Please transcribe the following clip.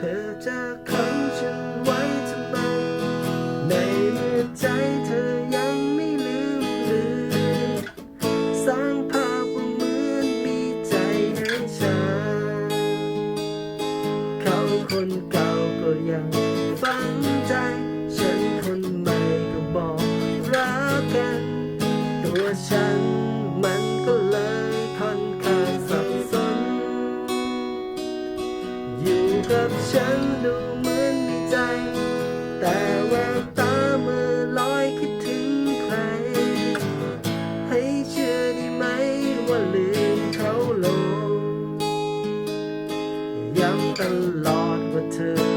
ธอจะขังฉันไวทำไม ในเมื่ใจเธอยังไม่ลืมเลืมสร้างภาพว่าเหมือนปีใจให้ฉัน เขาคนเก่าก็ยังฝังใจฉันันดูเหมือนมีใจ แต่แววตาเมื่อลอยคิดถึงใคร ให้เชื่อได้ไหมว่าลืมเขาลงยังตลอดว่าเธอ